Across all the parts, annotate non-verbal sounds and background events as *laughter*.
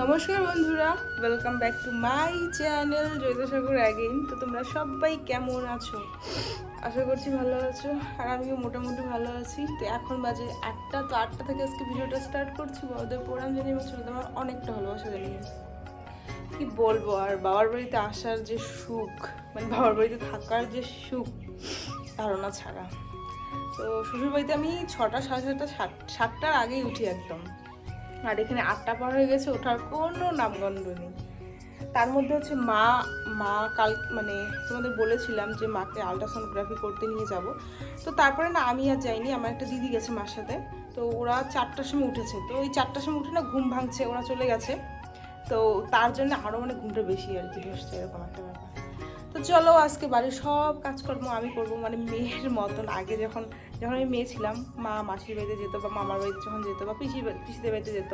নমস্কার বন্ধুরা welcome back to my channel জৈতসাগর again তো তোমরা সবাই কেমন আছো? আশা করছি ভালো আছো, আর আমিও মোটামুটি ভালো আছি। তো এখন বাজে আটটা, তো আটটা থেকে আজকে ভিডিওটা স্টার্ট করছি। বড়দের প্রোগ্রাম জানি এবং ছোটো আমার অনেকটা ভালোবাসা জানিয়ে। কি বলব, আর বাবার বাড়িতে আসার যে সুখ মানে বাবার বাড়িতে থাকার যে সুখ, ধারণা ছাড়া। তো শ্বশুর বাড়িতে আমি ছটা, সাড়ে সাতটা সাত, সাতটার আগেই উঠি একদম। আর এখানে আটটা পার হয়ে গেছে, ওঠার কোনো নামগন্ধ নেই। তার মধ্যে হচ্ছে মা মা কাল মানে তোমাদের বলেছিলাম যে মাকে আলট্রাসোনোগ্রাফি করতে নিয়ে যাব। তো তারপরে না আমি আর যাইনি, আমার একটা দিদি গেছে মার সাথে। তো ওরা চারটার সময় উঠেছে। তো ওই চারটার সময় উঠে না ঘুম ভাঙছে, ওরা চলে গেছে। তো তার জন্য আরও মানে ঘুমটা বেশি আর কি বসছে এরকম একটা ব্যাপার। তো চলো আজকে বাড়ির সব কাজকর্ম আমি করব মানে মেয়ের মতন। আগে যখন যখন আমি মেয়ে ছিলাম, মা মাসির বাড়িতে যেত বা মামার বাড়িতে যখন যেত বা পিসির পিসিদের বাড়িতে যেত,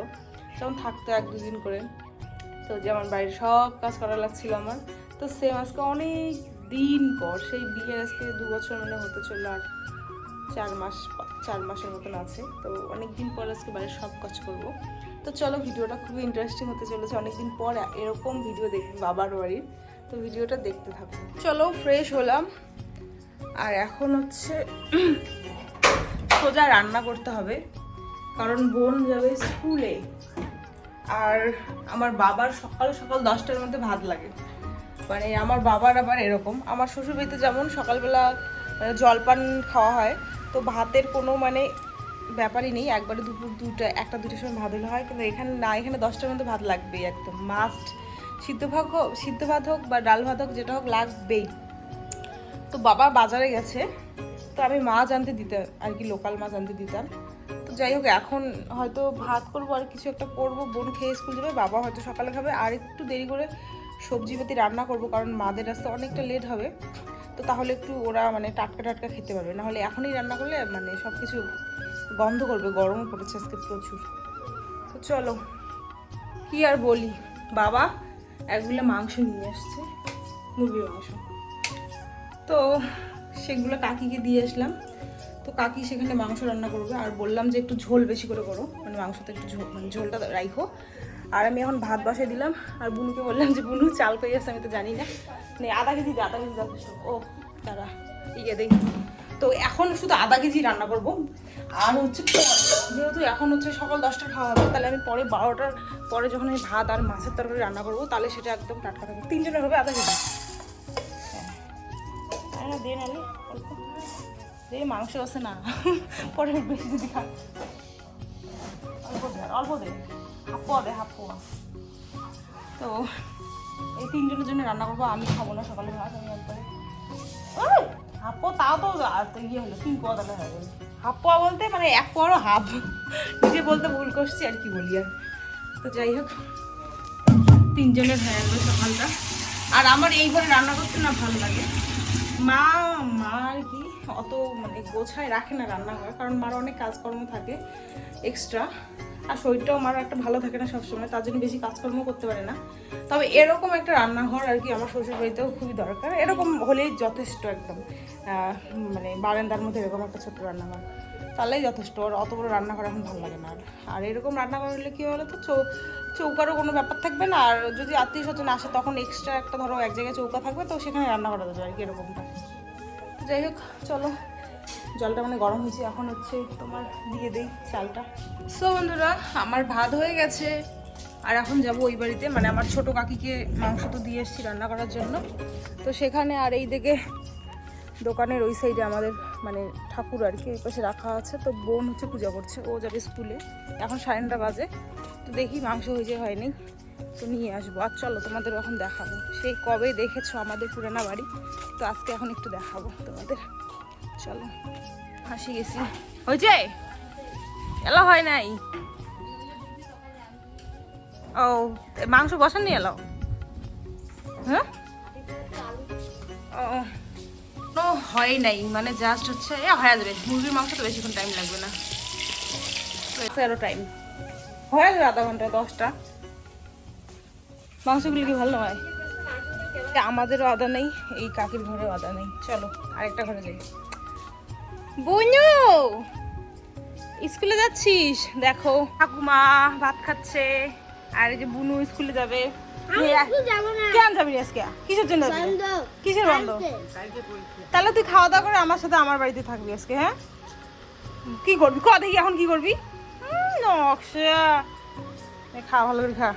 তখন থাকতো এক দুদিন করে। তো যেমন বাড়ির সব কাজ করা লাগছিল আমার। তো সেম আজকে অনেক দিন পর, সেই বিয়ের আজকে দু বছর মানে হতে চলল আর চার মাস, চার মাসের মতন আছে। তো অনেক দিন পর আজকে বাড়ির সব কাজ করব। তো চলো, ভিডিওটা খুবই ইন্টারেস্টিং হতে চলেছে। অনেকদিন পর এরকম ভিডিও দেখব বাবার বাড়ির। তো ভিডিওটা দেখতে থাকো। চলো ফ্রেশ হলাম। আর এখন হচ্ছে সোজা রান্না করতে হবে, কারণ বোন যাবে স্কুলে আর আমার বাবার সকাল সকাল দশটার মধ্যে ভাত লাগে। মানে আমার বাবার আবার এরকম। আমার শ্বশুরবাড়িতে যেমন সকালবেলা জলপান খাওয়া হয়, তো ভাতের কোনো মানে ব্যাপারই নেই। একবারে দুপুর দুটা একটা দুটোর সময় ভাত হলে হয়। কিন্তু এখানে না, এখানে দশটার মধ্যে ভাত লাগবেই একদম। মাস্ট সিদ্ধ ভাত হোক, সিদ্ধ ভাত হোক বা ডাল ভাত হোক, যেটা হোক, লাগবেই। তো বাবা বাজারে গেছে, তো আমি মাছ আনতে দিতাম আর কি লোকাল মাছ আনতে দিতাম। তো যাই হোক, এখন হয়তো ভাত করব আর কিছু একটা করব, বোন খেয়ে স্কুল যাবে, বাবা হয়তো সকালে খাবে, আর একটু দেরি করে সবজিপাতি রান্না করব, কারণ মাদের আসতে অনেকটা লেট হবে। তো তাহলে একটু ওরা মানে টাটকা টাটকা খেতে পারবে, নাহলে এখনই রান্না করলে মানে সব কিছু গন্ধ করবে, গরমও পড়েছে আজকে প্রচুর। তো চলো, কি আর বলি? বাবা একগুলো মাংস নিয়ে আসছে মুরগির মাংস। তো সেগুলো কাকিকে দিয়ে আসলাম। তো কাকি সেখানে মাংস রান্না করবে, আর বললাম যে একটু ঝোল বেশি করে করো মানে মাংসতে একটু ঝোল মানে ঝোলটা রাখো আর আমি এখন ভাত বসাই দিলাম, আর বুনুকে বললাম যে, বুনু, চাল পেয়ে আসছে আমি তো জানি না। নে আধা কেজি আধা কেজি ও, দাঁড়া ইয়ে দেই। তো এখন শুধু আধা কেজি রান্না করব। আর হচ্ছে যেহেতু এখন হচ্ছে সকাল দশটা খাওয়া হবে, তাহলে আমি পরে বারোটার পরে যখন আমি ভাত আর মাছের তরকারি রান্না করব, তাহলে সেটা একদম টাটকা থাকবে। তিনজনের হবে আধা কেজি। হ্যাঁ। দে নালে মাংস আছে না। *laughs* পরে বেশি যদি খা। অল্প দে অল্প দে। হাফ দে, হাফ তো, এই তিনজনের জন্য রান্না করব, আমি খাব না সকালে ভাত, আমি একবারে। হাফ তাও তো ইয়ে হলো তিন পোয়া তাহলে হয়ে? হাফ পোয়া বলতে মানে এক পোয়ারও হাফ নিজে বলতে ভুল করছি, আর কি বলি আর। তো যাই হোক, তিনজনের হয়ে গেলো সকালটা। আর আমার এই ঘরে রান্না করতে না ভালো লাগে। মা মা আর কি অত মানে গোছায় রাখে না রান্নাঘর, কারণ মার অনেক কাজকর্ম থাকে এক্সট্রা আর শরীরটাও মার একটা ভালো থাকে না সবসময়, তার জন্য বেশি কাজকর্ম করতে পারে না। তবে এরকম একটা রান্নাঘর আর কি আমার শ্বশুর বাড়িতেও খুবই দরকার। এরকম হলেই যথেষ্ট একদম। মানে বারান্দার মধ্যে এরকম একটা ছোট্ট রান্নাঘর। তাহলেই যথেষ্ট। আর অত বড় রান্নাঘর এখন ভালো লাগে না আর। এরকম রান্নাঘর হলে কী হলো তো চৌকারও কোনো ব্যাপার থাকবে না। আর যদি আত্মীয় স্বজন আসে, তখন এক্সট্রা একটা ধরো এক জায়গায় চৌকা থাকবে, তো সেখানে রান্না করা যাবে আর কি এরকমটা যাই হোক, চলো। জলটা মানে গরম হয়েছে, এখন হচ্ছে তোমার দিয়ে দেই চালটা। সো বন্ধুরা, আমার ভাত হয়ে গেছে, আর এখন যাব ওই বাড়িতে। মানে আমার ছোট কাকিকে মাংস তো দিয়ে এসেছি রান্না করার জন্য। তো সেখানে আর এই দিকে দোকানের ওই সাইডে আমাদের মানে ঠাকুর আর কি ওই পাশে রাখা আছে। তো বোন হচ্ছে পূজা করছে, ও যাবে স্কুলে। এখন সাড়ে নটা বাজে। তো দেখি মাংস হয়েছে হয়নি। তো নিয়ে আসব। আর চলো তোমাদের এখন দেখাবো। সেই কবে দেখেছ আমাদের পুরানা বাড়ি? তো আজকে এখন একটু দেখাবো তোমাদের। চলো। হাসি গেছি। হয়েছে এলো হয় নাই? ও মাংস বসাননি এলো হ্যাঁ? ও নো হয় নাই। মানে জাস্ট হচ্ছে, এ, হয়ে যাবে। মুরগির মাংস তো বেশিক্ষণ টাইম লাগবে না। এরও টাইম হয়ে যাবে আধা ঘণ্টা, দশটা। মাংসগুলো কি ভালো হয়? আমাদেরও আদা নেই, এই কাকির ঘরেও আদা নেই। চলো, আরেকটা ঘরে যাই। বনু স্কুলে যাচ্ছিস? দেখো। ঠাকুমা ভাত খাচ্ছে আর এই যে বুনু স্কুলে যাবে। আমি এ, স্কুল যাব না। কেন যাবি আজকে? কিসের জন্য কিসের বন্ধ? তাহলে তুই খাওয়া দাওয়া করে আমার সাথে আমার বাড়িতে থাকবি আজকে হ্যাঁ? কি করবি? ক দেখি এখন কি করবি? নকশা খা ভালো করে খা।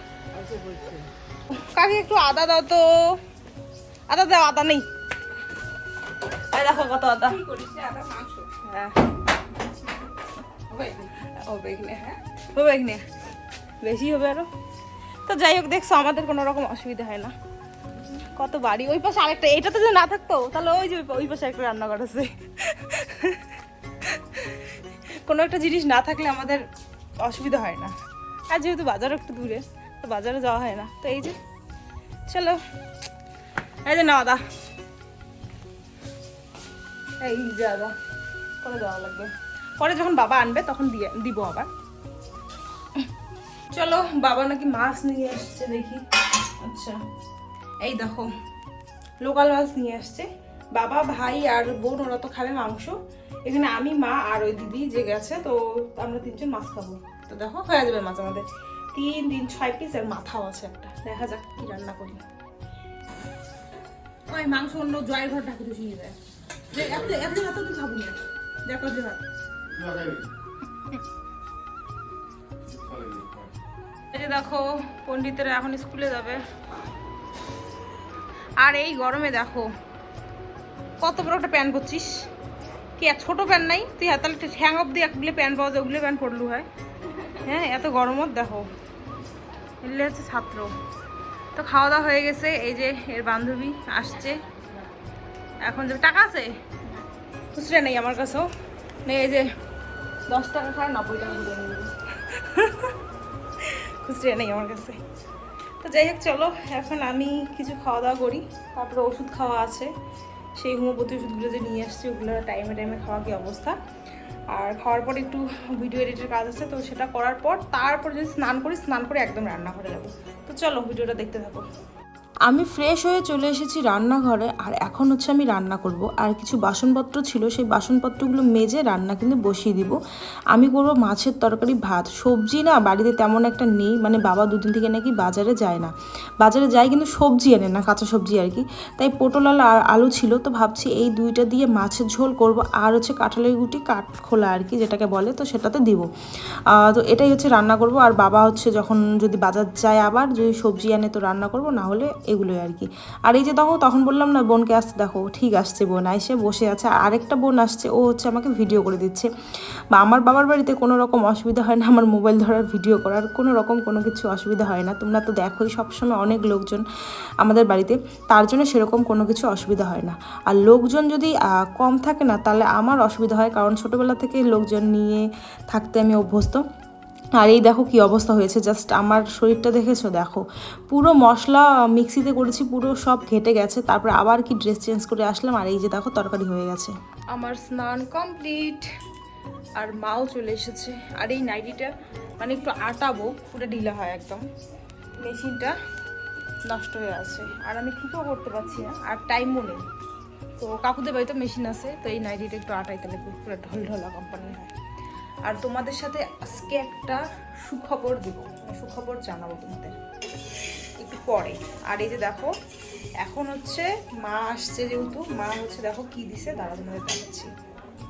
কাকি একটু আদা দাও তো। আদা দাও আদা নেই। দেখো কত আদা। হ্যাঁ? বেশি হবে আরও? তো যাই হোক, দেখছ, আমাদের কোনো রকম অসুবিধা হয় না। কত বাড়ি। ওই পাশে আরেকটা, এটাতে যদি না থাকতো, তাহলে ওই যে ওই পাশে একটা রান্নাঘর আছে। কোনো একটা জিনিস না থাকলে আমাদের অসুবিধা হয় না। আর যেহেতু বাজার একটু দূরে, তো বাজারে যাওয়া হয় না। তো এই যে, চলো। এই যে না আদা এই যে আদা। করে দেওয়া লাগবে। পরে যখন বাবা আনবে, তখন দিয়ে, দিব আবার। চলো, বাবা নাকি মাছ নিয়ে আসছে দেখি। আচ্ছা এই দেখো লোকাল মাছ নিয়ে আসছে। বাবা, ভাই আর বোন, ওরা তো খাবে মাংস। এখানে আমি, মা আর ওই দিদি যে গেছে, তো আমরা তিনজন মাছ খাব। তো দেখো, হয়ে যাবে মাছ আমাদের। তিন দিন ছয় পিস আর মাথাও আছে একটা। দেখা যাক কি রান্না করি। ওই মাংস অন্য জয়ের ঘর ঢাকে ঢুকিয়ে দেয় এত এত এত খাব না। দেখো যে দেখো, পণ্ডিতেরা এখন স্কুলে যাবে। আর এই গরমে দেখো, কত বড় একটা প্যান্ট পরছিস কি এক ছোট প্যান্ট নাই? তুই হাত তাহলে হ্যাং অফ দিয়ে একগুলো প্যান্ট পাওয়া যায়, ওগুলো প্যান্ট পরলু হয়। হ্যাঁ এত গরমত দেখো। এগুলো হচ্ছে ছাত্র। তো খাওয়া দাওয়া হয়ে গেছে, এই যে এর বান্ধবী আসছে। এখন যে টাকা আছে? খুচরা নেই আমার কাছেও। নেই, এই যে দশ টাকা খায়, নব্বই টাকা খুচরা নেই আমার কাছে। তো যাই হোক, চলো, এখন আমি কিছু খাওয়া দাওয়া করি। তারপরে ওষুধ খাওয়া আছে। সেই হোমিওপ্যাথি ওষুধগুলো যে নিয়ে আসছি, ওগুলো টাইমে টাইমে খাওয়া কি অবস্থা? আর খাওয়ার পর একটু ভিডিও এডিটের কাজ আছে, তো সেটা করার পর তারপর যদি স্নান করি, স্নান করে একদম রান্নাঘরে যাব। তো চলো ভিডিওটা দেখতে থাকো। আমি ফ্রেশ হয়ে চলে এসেছি রান্নাঘরে, আর এখন হচ্ছে আমি রান্না করব। আর কিছু বাসনপত্র ছিল, সেই বাসনপত্রগুলো মেজে রান্না কিন্তু বসিয়ে দিব। আমি করব মাছের তরকারি, ভাত। সবজি না, বাড়িতে তেমন একটা নেই মানে বাবা দুদিন থেকে নাকি বাজারে যায় না। বাজারে যায় কিন্তু সবজি আনে না, কাঁচা সবজি আর কি। তাই পটল আলু আর আলু ছিল, তো ভাবছি এই দুইটা দিয়ে মাছের ঝোল করব। আর হচ্ছে কাঁঠালের গুটি কাঠ খোলা আর কি, যেটাকে বলে, তো সেটাতে দিব। তো এটাই হচ্ছে রান্না করব। আর বাবা হচ্ছে যখন যদি বাজার যায় আবার, যদি সবজি আনে তো রান্না করব, না হলে এগুলোই আর কি। আর এই যে দেখো, তখন বললাম না, বোনকে আসতে দেখো, ঠিক আসছে বোন এসে বসে আছে। আরেকটা বোন আসছে, ও হচ্ছে আমাকে ভিডিও করে দিচ্ছে। বা আমার বাবার বাড়িতে কোনো রকম অসুবিধা হয় না, আমার মোবাইল ধরার ভিডিও করার, কোনো রকম কোনো কিছু অসুবিধা হয় না। তোমরা তো দেখোই, সবসময় অনেক লোকজন আমাদের বাড়িতে, তার জন্য সেরকম কোনো কিছু অসুবিধা হয় না। আর লোকজন যদি কম থাকে না, তাহলে আমার অসুবিধা হয়। কারণ ছোটোবেলা থেকে লোকজন নিয়ে থাকতে আমি অভ্যস্ত। আর এই দেখো কি অবস্থা হয়েছে জাস্ট আমার শরীরটা দেখেছ? দেখো, পুরো মশলা মিক্সিতে করেছি, পুরো সব ঘেটে গেছে, তারপরে আবার কি ড্রেস চেঞ্জ করে আসলাম, আর এই যে দেখো তরকারি হয়ে গেছে। আমার স্নান কমপ্লিট আর মাও চলে এসেছে, আর এই নাইটিটা মানে একটু আটাবো, পুরো ঢিলা হয় একদম। মেশিনটা নষ্ট হয়ে আছে, আর আমি ঠিকও করতে পারছি না, আর টাইমও নেই। তো কাকুদের বাড়িতে মেশিন আছে, তো এই নাইটিটা একটু আটাইতে লাগবে, পুরো ঢল ঢলা কোম্পানি হয়। আর তোমাদের সাথে আজকে একটা সুখবর দিব। মানে সুখবর জানাব তোমাদের। একটু পরে। আর এই যে দেখো, এখন হচ্ছে মা আসছে যেহেতু, মা হচ্ছে দেখো কি দিছে? দাঁড়া তোমাদের দেখাচ্ছি।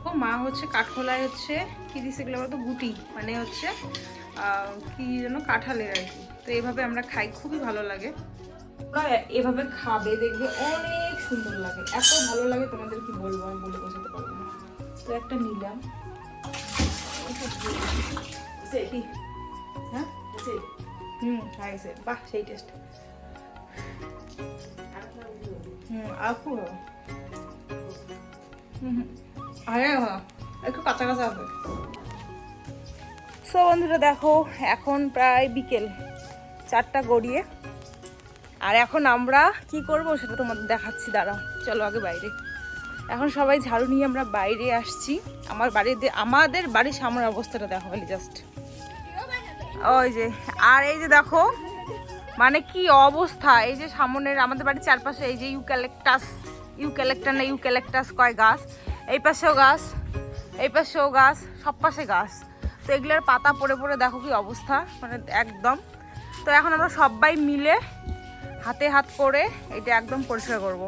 ও মা হচ্ছে কাঠখোলায় হচ্ছে কি দিছে এগুলো বলতো গুটি। মানে হচ্ছে কি যেন কাঁঠালের আর কি। তো এভাবে আমরা খাই, খুবই ভালো লাগে। এভাবে খাবে, দেখবে অনেক সুন্দর লাগে। এত ভালো লাগে তোমাদের কি বলব? আমি বলে বোঝাতে পারব তো একটা নিলাম? হ্যাঁ হুম সেই টেস্ট হুম হুম একটু সো বন্ধুরা, দেখো, এখন প্রায় বিকেল। চারটা গড়িয়ে। আর এখন আমরা কি করব সেটা তোমাদের দেখাচ্ছি, দাঁড়াও। চলো, আগে বাইরে। এখন সবাই ঝাড়ু নিয়ে আমরা বাইরে আসছি। আমার বাড়িতে আমাদের বাড়ির সামনের অবস্থাটা দেখো খালি জাস্ট ওই যে, আর এই যে দেখো মানে কি অবস্থা, এই যে সামনের আমাদের বাড়ির চারপাশে এই যে ইউক্যালেকটাস ইউক্যালেক্টার না ইউক্যালেক্টাস কয় গাছ, এই পাশেও গাছ, এই পাশেও গাছ, সব পাশে গাছ। তো এগুলোর পাতা পড়ে পড়ে দেখো কি অবস্থা মানে একদম। তো এখন আমরা সবাই মিলে হাতে হাত করে এটা একদম পরিষ্কার করব।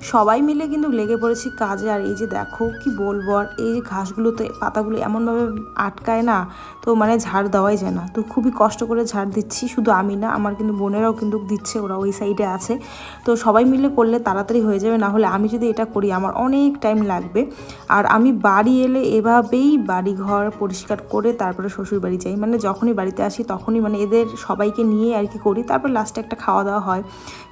সবাই মিলে কিন্তু লেগে পড়েছি কাজে। আর এই যে দেখো কি বলব, আর এই যে ঘাসগুলোতে পাতাগুলো এমনভাবে আটকায় না, তো মানে ঝাড় দেওয়াই যায় না। তো খুবই কষ্ট করে ঝাড় দিচ্ছি, শুধু আমি না, আমার কিন্তু বোনেরাও কিন্তু দিচ্ছে, ওরা ওই সাইডে আছে। তো সবাই মিলে করলে তাড়াতাড়ি হয়ে যাবে, না হলে আমি যদি এটা করি, আমার অনেক টাইম লাগবে। আর আমি বাড়ি এলে এভাবেই বাড়ি ঘর পরিষ্কার করে তারপরে শ্বশুর বাড়ি যাই। মানে যখনই বাড়িতে আসি, তখনই মানে এদের সবাইকে নিয়ে আর কি করি। তারপর লাস্টে একটা খাওয়া দাওয়া হয়।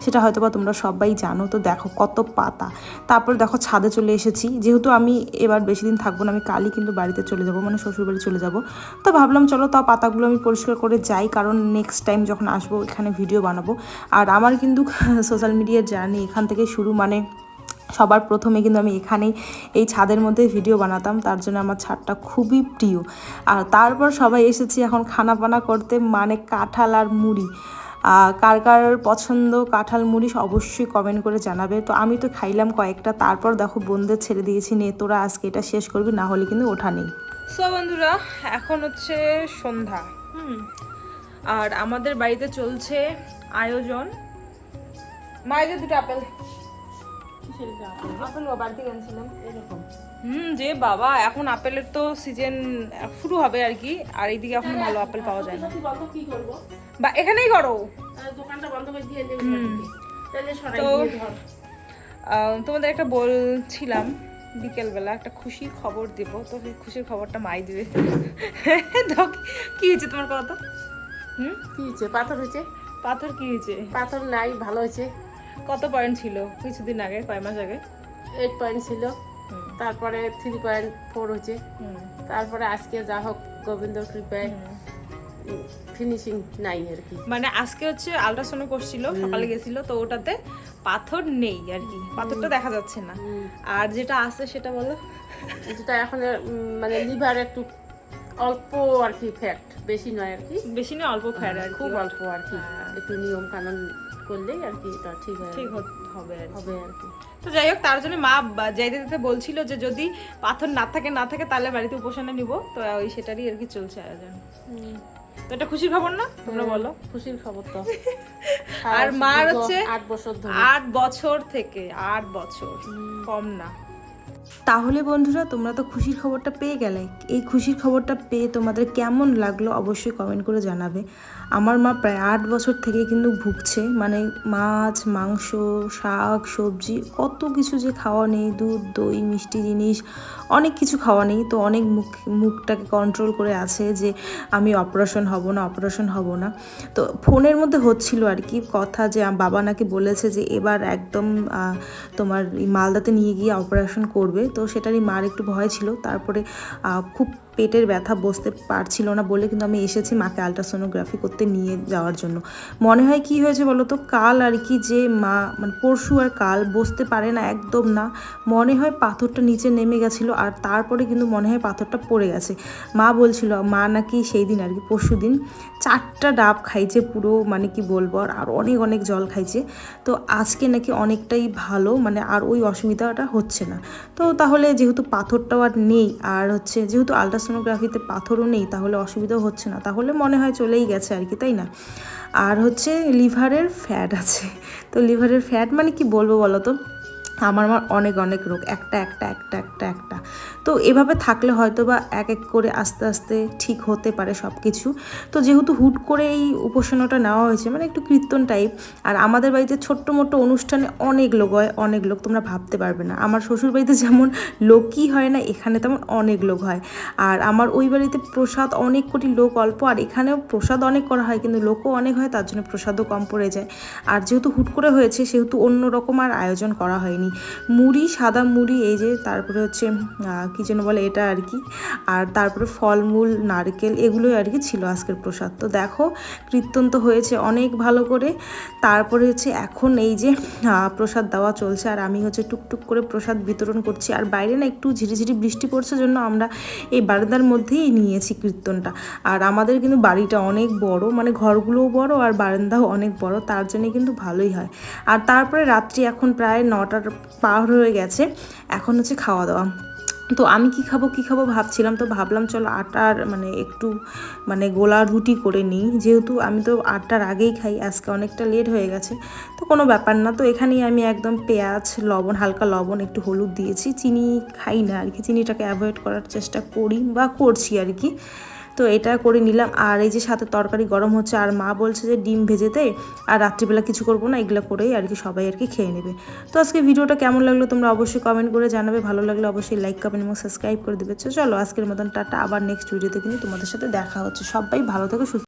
সেটা হয়তো বা তোমরা সবাই জানো। তো দেখো কত পাতা। তারপর দেখো ছাদে চলে এসেছি। যেহেতু আমি এবার বেশি দিন থাকব না, আমি কালই কিন্তু বাড়িতে চলে যাব মানে শ্বশুর বাড়ি চলে যাব। তো ভাবলাম চলো তাও পাতাগুলো আমি পরিষ্কার করে যাই, কারণ নেক্সট টাইম যখন আসব এখানে ভিডিও বানাবো। আর আমার কিন্তু সোশ্যাল মিডিয়ার জার্নি এখান থেকে শুরু মানে সবার প্রথমে কিন্তু আমি এখানেই এই ছাদের মধ্যে ভিডিও বানাতাম, তার জন্য আমার ছাদটা খুবই প্রিয়। আর তারপর সবাই এসেছি এখন খানা পানা করতে মানে কাঁঠাল আর মুড়ি। কার কার পছন্দ কাঁঠাল মুড়ি অবশ্যই কমেন্ট করে জানাবে। তো আমি তো খাইলাম কয়েকটা তারপর দেখো বন্ধুদের ছেড়ে দিয়েছি নে তোরা আজকে এটা শেষ করবি না হলে কিন্তু ওঠা নেই। সো বন্ধুরা এখন হচ্ছে সন্ধ্যা। হুম। আর আমাদের বাড়িতে চলছে আয়োজন। মায়েদের দুটো আপেল। আপেল বাড়িতে গেছিলাম এরকম। হুম যে বাবা এখন আপেলের তো সিজন শুরু হবে আর কি আর এইদিকে এখন ভালো আপেল পাওয়া যায় না। বা এখানেই করো। দোকানটা বন্ধ করে দিয়ে দেবে তো- তোমাদের একটা বলছিলাম বিকেলবেলা একটা খুশির খবর দেব। তো খুশির খবরটা মাই দিবে। *laughs* কি হয়েছে তোমার কথা হুম? কি হয়েছে? পাথর হয়েছে? পাথর কি হয়েছে? পাথর নাই ভালো হয়েছে। কত পয়েন্ট ছিল? কিছুদিন আগে কয় মাস আগে? এইট পয়েন্ট ছিল। তারপরে থ্রি পয়েন্ট ফোর হয়েছে তারপরে আজকে যা হোক গোবিন্দর কৃপায় ফিনিশিং নাই আর কি। মানে আজকে হচ্ছে আলট্রাসাউন্ড করছিল সকালে গেছিল তো ওটাতে পাথর নেই আর কি পাথরটা দেখা যাচ্ছে না। আর যেটা আছে সেটা বলো। যেটা এখন মানে লিভার একটু অল্প আর কি ফ্যাক্ট বেশি নয় আর কি। বেশি না অল্প ফ্যাট আর খুব অল্প আর কি। হ্যাঁ। একটু নিয়ম কানুন করলেই আর কি এটা ঠিক হয়ে ঠিক হবে হবে আর কি। তো যাই হোক তার জন্য মা যাইতে যেতে বলছিল যে যদি পাথর না থাকে না থাকে তাহলে বাড়িতে উপাসনা নিব। তো ওই সেটারই আর কি চলছে আয়োজন। তো এটা খুশির খবর না? তোমরা বলো। খুশির খবর তো। *laughs* আর মার হচ্ছে আট বছর আট বছর থেকে আট বছর। কম না। তাহলে বন্ধুরা, তোমরা তো খুশির খবরটা পেয়ে গেলে। এই খুশির খবরটা পেয়ে তোমাদের কেমন লাগল অবশ্যই কমেন্ট করে জানাবে। আমার মা প্রায় আট বছর থেকে কিন্তু ভুগছে। মানে মাছ, মাংস, শাক, সবজি, কত কিছু যে খাওয়া নেই, দুধ, দই, মিষ্টি জিনিস, অনেক কিছু খাওয়া নেই। তো অনেক মুখ, মুখটাকে কন্ট্রোল করে আছে যে আমি অপারেশন হব না অপারেশন হব না। তো ফোনের মধ্যে হচ্ছিল আর কি কথা যে বাবা নাকি বলেছে যে এবার একদম তোমার মালদাতে নিয়ে গিয়ে অপারেশন করবে। তো সেটারই মার একটু ভয় ছিল। তারপরে খুব পেটের ব্যথা বসতে পারছিল না বলে কিন্তু আমি এসেছি মাকে আলট্রাসোনোগ্রাফি করতে নিয়ে যাওয়ার জন্য। মনে হয় কি হয়েছে বলো তো? কাল আর কি যে মা মানে পরশু আর কাল বসতে পারে না একদম না। মনে হয় পাথরটা নিচে নেমে গেছিল আর তারপরে কিন্তু মনে হয় পাথরটা পড়ে গেছে। মা বলছিল, মা নাকি সেই দিন আর কি, পরশু দিন চারটা ডাব খাইছে পুরো মানে কি বলব, আর অনেক অনেক জল খাইছে। তো আজকে নাকি অনেকটাই ভালো মানে আর ওই অসুবিধাটা হচ্ছে না। তো তাহলে যেহেতু পাথরটাও আর নেই, আর হচ্ছে যেহেতু আলট্রাসোনোগ্রাফিতে পাথরও নেই, তাহলে অসুবিধাও হচ্ছে না। তাহলে মনে হয় চলেই গেছে আর কি, তাই না? আর হচ্ছে লিভারের ফ্যাট আছে। তো লিভারের ফ্যাট মানে কি বলব বলো তো? আমার আমার অনেক অনেক রোগ, একটা একটা একটা একটা একটা। তো এভাবে থাকলে হয়তো বা এক এক করে আস্তে আস্তে ঠিক হতে পারে সব কিছু তো যেহেতু হুট করে এই উপাসনাটা নেওয়া হয়েছে মানে একটু কীর্তন টাইপ আর আমাদের বাড়িতে ছোট্ট মোট্ট অনুষ্ঠানে অনেক লোক হয়, অনেক লোক, তোমরা ভাবতে পারবে না। আমার শ্বশুর বাড়িতে যেমন লোকই হয় না, এখানে তেমন অনেক লোক হয়। আর আমার ওই বাড়িতে প্রসাদ অনেক কোটি লোক অল্প, আর এখানেও প্রসাদ অনেক করা হয়, কিন্তু লোকও অনেক হয়, তার জন্য প্রসাদও কম পড়ে যায়। আর যেহেতু হুট করে হয়েছে, সেহেতু অন্য রকম আর আয়োজন করা হয়নি। মুড়ি, সাদা মুড়ি, এই যে তারপরে হচ্ছে কী যেন বলে এটা আর কি। আর তারপরে ফলমূল, নারকেল, এগুলোই আর কি ছিল আজকের প্রসাদ। তো দেখো, কীর্তন তো হয়েছে অনেক ভালো করে। তারপরে হচ্ছে এখন এই যে প্রসাদ দেওয়া চলছে। আর আমি হচ্ছে টুকটুক করে প্রসাদ বিতরণ করছি। আর বাইরে না একটু ঝিরিঝিরি বৃষ্টি পড়ছে জন্য আমরা এই বারান্দার মধ্যেই নিয়েছি কীর্তনটা। আর আমাদের কিন্তু বাড়িটা অনেক বড় মানে ঘরগুলোও বড় আর বারান্দাও অনেক বড়, তার জন্য কিন্তু ভালোই হয়। আর তারপরে রাত্রি এখন প্রায় নটার পার হয়ে গেছে। এখন হচ্ছে খাওয়া দাওয়া। তো আমি কি খাব কি খাব ভাবছিলাম, তো ভাবলাম চলো আটার মানে একটু মানে গোলা রুটি করে নিই। যেহেতু আমি তো আটটার আগেই খাই, আজকে অনেকটা লেট হয়ে গেছে। তো কোনো ব্যাপার না, তো এখানেই আমি একদম পেঁয়াজ, লবণ, হালকা লবণ, একটু হলুদ দিয়েছি। চিনি খাই না আর কি, চিনিটাকে অ্যাভয়েড করার চেষ্টা করি বা করছি আর কি। তো এটা করে নিলাম। আর এই যে সাথে তরকারি গরম হচ্ছে, আর মা বলছে যে ডিম ভেজেতে, আর রাত্রিবেলা কিছু করব না, এগুলো করেই আর কি সবাই আর কি খেয়ে নেবে। তো আজকে ভিডিওটা কেমন লাগল তোমরা অবশ্যই কমেন্ট করে জানাবে। ভালো লাগলে অবশ্যই লাইক কমেন্ট এবং সাবস্ক্রাইব করে দেবে। চলো আজকের মতন টাটা, আবার নেক্সট ভিডিওতে কিন্তু তোমাদের সাথে দেখা হচ্ছে। সবাই ভালো থেকো, সুস্থ